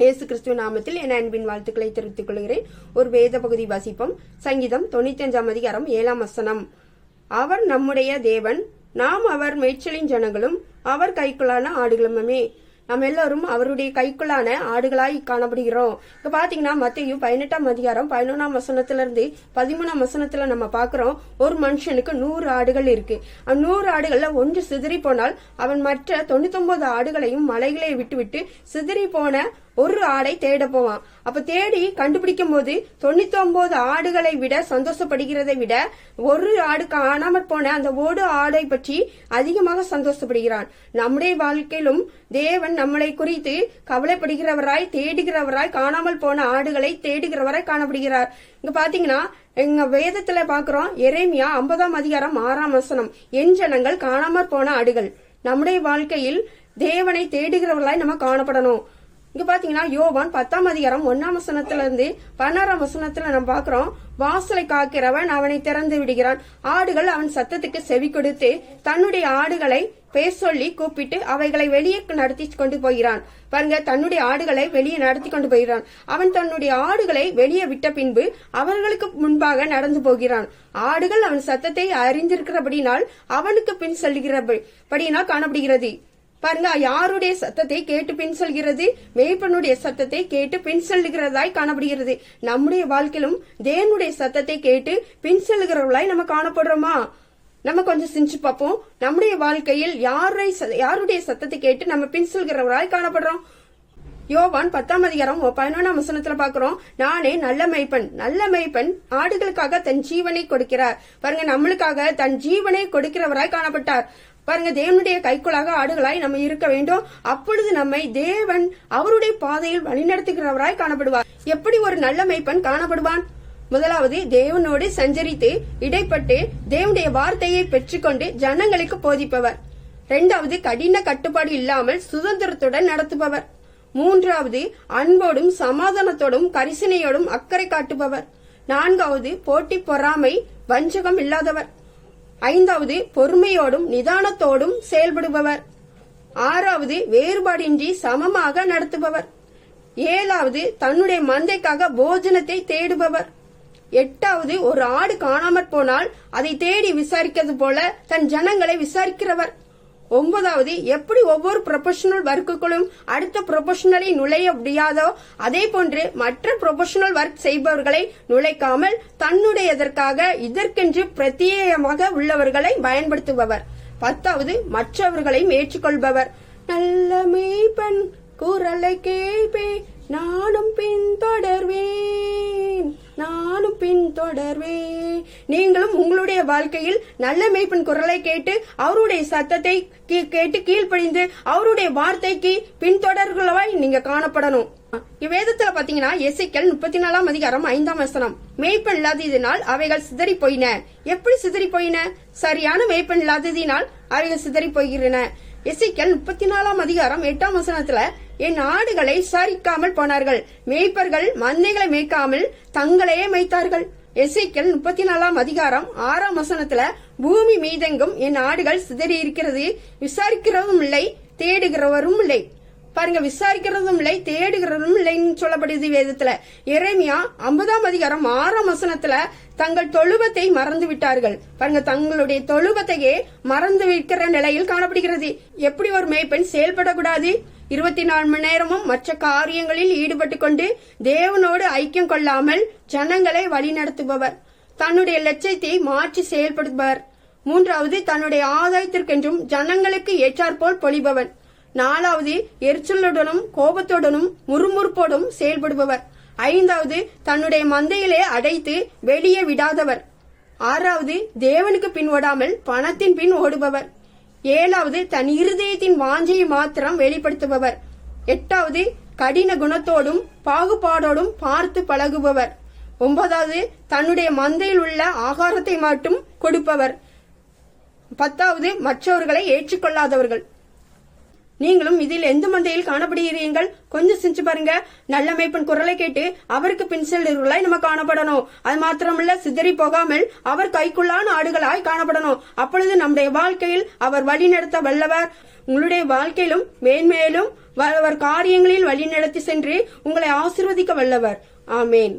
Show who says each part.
Speaker 1: இயேசு கிறிஸ்துவ நாமத்தில் என் அன்பின் வாழ்த்துக்களை தெரிவித்துக் கொள்கிறேன். ஒரு வேத பகுதி வாசிப்போம். சங்கீதம் தொண்ணூத்தி அஞ்சாம் அதிகாரம் ஏழாம் வசனம். அவர் நம்முடைய தேவன் நாம் அவர் மேய்ச்சலின் ஜனங்களும் அவர் கைக்குள்ளான ஆடுகளுமே. நம்ம எல்லாரும் அவருடைய கைக்குள்ளான ஆடுகளாய் காணப்படுகிறோம். இப்ப பாத்தீங்கன்னா மத்திய பதினெட்டாம் அதிகாரம் பதினொன்றாம் வசனத்துல இருந்து பதிமூணாம் வசனத்துல நம்ம பாக்குறோம். ஒரு மனுஷனுக்கு நூறு ஆடுகள் இருக்கு. அந்த நூறு ஆடுகள்ல ஒன்று சிதறி போனால் அவன் மற்ற தொண்ணூத்தொன்பது ஆடுகளையும் மலைகளை விட்டுவிட்டு சிதறி போன ஒரு ஆடை தேட போவான். அப்ப தேடி கண்டுபிடிக்கும் போது தொண்ணூத்தி ஒன்பது ஆடுகளை விட சந்தோஷப்படுகிறதை விட ஒரு ஆடு காணாமற் போன அந்த ஓடு ஆடை பற்றி அதிகமாக சந்தோஷப்படுகிறான். நம்முடைய வாழ்க்கையிலும் தேவன் நம்மளை குறித்து கவலைப்படுகிறவராய் தேடுகிறவராய் காணாமல் போன ஆடுகளை தேடுகிறவராய் காணப்படுகிறார். இங்க பாத்தீங்கன்னா எங்க வேதத்துல பாக்குறோம் எரேமியா ஐம்பதாம் அதிகாரம் ஆறாம் வசனம். என் ஜனங்கள் காணாமற் போன ஆடுகள். நம்முடைய வாழ்க்கையில் தேவனை தேடுகிறவர்களாய் நம்ம காணப்படணும். இங்க பாத்தீங்கன்னா யோவான் பத்தாம் அதிகாரம் ஒன்னாம் வசனத்துல இருந்து பதினாறாம் வசனத்துல நம்ம பாக்குறோம். வாசலை காக்கிறவன் அவனை திறந்து விடுகிறான். ஆடுகள் அவன் சத்தத்துக்கு செவி கொடுத்து தன்னுடைய ஆடுகளை பேர் சொல்லி கூப்பிட்டு அவைகளை வெளியே நடத்தி கொண்டு போகிறான். பாருங்க தன்னுடைய ஆடுகளை வெளியே நடத்தி கொண்டு போகிறான். அவன் தன்னுடைய ஆடுகளை வெளியே விட்ட பின்பு அவர்களுக்கு முன்பாக நடந்து போகிறான். ஆடுகள் அவன் சத்தத்தை அறிந்திருக்கிறபடினால் அவனுக்கு பின் செல்கிறபடினால் காணப்படுகிறது. பாருங்க யாருடைய சத்தத்தை கேட்டு பின் சொல்கிறது? மேய்ப்பனுடைய சத்தத்தை கேட்டு பின் செல்கிறதாய் காணப்படுகிறது. நம்முடைய வாழ்க்கையிலும் தேவனுடைய சத்தத்தை கேட்டு பின் செல்கிறவர்களாய் நம்ம காணப்படுறோமா? நம்ம கொஞ்சம் சிந்திச்சு பார்ப்போம். நம்முடைய வாழ்க்கையில் யாரை யாருடைய சத்தத்தை கேட்டு நம்ம பின் செல்கிறவர்களாய் காணப்படுறோம்? யோவான் பத்தாம் அதிகாரம் பதினொன்றாம் வசனத்துல பாக்குறோம் நானே நல்ல மெய்ப்பன் நல்ல மெய்ப்பன் ஆடுகளுக்காக தன் ஜீவனை கொடுக்கிறார். பாருங்க நம்மளுக்காக தன் ஜீவனை கொடுக்கிறவராய் காணப்பட்டார். பாருங்க தேவனுடைய கைக்குள்ளாக ஆடுகளாய் நம்ம இருக்க வேண்டும். அப்பொழுது நம்மை தேவன் அவருடைய பாதையில் வழிநடத்துகிறவராய் காணப்படுவார். எப்படி ஒரு நல்ல மெய்ப்பன் காணப்படுவான்? முதலாவது தேவனோடு சஞ்சரித்து இடைப்பட்டு தேவனுடைய வார்த்தையை பெற்றுக்கொண்டு ஜனங்களுக்கு போதிப்பவர். இரண்டாவது கடின கட்டுப்பாடு இல்லாமல் சுதந்திரத்துடன் நடத்துபவர். மூன்றாவது அன்போடும் சமாதானத்தோடும் கரிசனையோடும் அக்கறை காட்டுபவர். நான்காவது போட்டி பொறாமை வஞ்சகம் இல்லாதவர். ஐந்தாவது பொறுமையோடும் நிதானத்தோடும் செயல்படுபவர். ஆறாவது வேறுபாடின்றி சமமாக நடத்துபவர். ஏழாவது தன்னுடைய மந்தைக்காக போஜனத்தை தேடுபவர். எட்டாவது ஒரு ஆடு காணாமற் போனால் அதை தேடி விசாரிக்கிறது போல தன் ஜனங்களை விசாரிக்கிறவர். ஒன்பதாவது எப்படி ஒவ்வொரு ப்ரொபஷனல் ஒர்க்குகளும் அடுத்த ப்ரொபஷனலை நுழைய முடியாதோ அதே போன்று மற்ற ப்ரொபஷனல் ஒர்க் செய்பவர்களை நுழைக்காமல் தன்னுடையதற்காக இதற்கென்று பிரத்யேகமாக உள்ளவர்களை பயன்படுத்துபவர். பத்தாவது மற்றவர்களை ஏற்றுக்கொள்பவர். நல்ல மேய்ப்பன் குரலை கேள்பே நானும் பின்தொடர் தொடர்வே. நீங்களும் உங்களுடைய வாழ்க்கையில் நல்ல மெய்ப்பின் குரலை கேட்டு அவருடைய சத்தத்தை கேட்டு கீழ்ப்படிந்து அவருடைய வார்த்தைக்கு பின்தொடர்களாய் நீங்க காணப்படணும். இவ்வேதத்துல பாத்தீங்கன்னா எசைக்கல் முப்பத்தி நாலாம் அதிகாரம் ஐந்தாம் வசனம். மெய்ப்பெண் இல்லாததினால் அவைகள் சிதறி போயின எப்படி சிதறி போயின சரியான மெய்ப்பெண் இல்லாததினால் அவைகள் சிதறி போகிறன எசைக்கல் முப்பத்தி நாலாம் அதிகாரம் எட்டாம் வசனத்துல என் ஆடுகளை சரிக்காமல் போனார்கள். மேய்ப்பர்கள் மந்தைகளை மேய்க்காமல் தங்களையே மேய்த்தார்கள். எசைக்கல் முப்பத்தி நாலாம் அதிகாரம் ஆறாம் வசனத்துல பூமி மீதெங்கும் என் ஆடுகள் சிதறி இருக்கிறது விசாரிக்கிறதும் இல்லை தேடுகிறவரும் இல்லை. பாருங்க விசாரிக்கிறதும் இல்லை தேடுகிறதும் இல்லைன்னு சொல்லப்படுது வேதத்துல. இறைமையா ஐம்பதாம் அதிகாரம் ஆறாம் வசனத்துல தங்கள் தொழுவத்தை மறந்து விட்டார்கள். பாருங்க தங்களுடைய தொழுவத்தையே மறந்து விற்கிற நிலையில் காணப்படுகிறது. எப்படி ஒரு மேய்ப்பெண் செயல்படக்கூடாது? இருபத்தி நாலு மணி நேரமும் மற்ற காரியங்களில் ஈடுபட்டு கொண்டு தேவனோடு ஐக்கியம் கொள்ளாமல் ஜனங்களை வழிநடத்துபவர். தன்னுடைய லட்சியத்தை மாற்றி செயல்படுபவர். மூன்றாவது தன்னுடைய ஆதாயத்திற்கென்றும் ஜனங்களுக்கு ஏற்றாற்போல் பொழிபவன் நாலாவது எரிச்சலுடனும் கோபத்துடனும் முறுமுறுப்போடும் செயல்படுபவர். ஐந்தாவது தன்னுடைய மந்தையிலே அடைத்து வெளியே விடாதவர். ஆறாவது தேவனுக்கு பின் ஓடாமல் பணத்தின் பின் ஓடுபவர். ஏழாவது தன் இருதயத்தின் வாஞ்சையை மாத்திரம் வெளிப்படுத்துபவர். எட்டாவது கடின குணத்தோடும் பாகுபாடோடும் பார்த்து பழகுபவர். ஒன்பதாவது தன்னுடைய மந்தையில் உள்ள ஆகாரத்தை மட்டும் கொடுப்பவர். பத்தாவது மற்றவர்களை ஏற்றுக்கொள்ளாதவர்கள். நீங்களும் இதில் எந்த மந்தையில் காணப்படுகிறீர்கள்? கொஞ்சம் செஞ்சு பாருங்க. நல்ல குரலை கேட்டு அவருக்கு பின் செல்லுகளாய் நம்ம காணப்படணும். அது மாத்திரமல்ல சிதறி போகாமல் அவர் கைக்குள்ளான ஆடுகளாய் காணப்படணும். அப்பொழுது நம்முடைய வாழ்க்கையில் அவர் வழிநடத்த வல்லவர். உங்களுடைய வாழ்க்கையிலும் மேன்மேலும் அவர் காரியங்களில் வழிநடத்தி சென்று உங்களை ஆசிர்வதிக்க வல்லவர். ஆமேன்.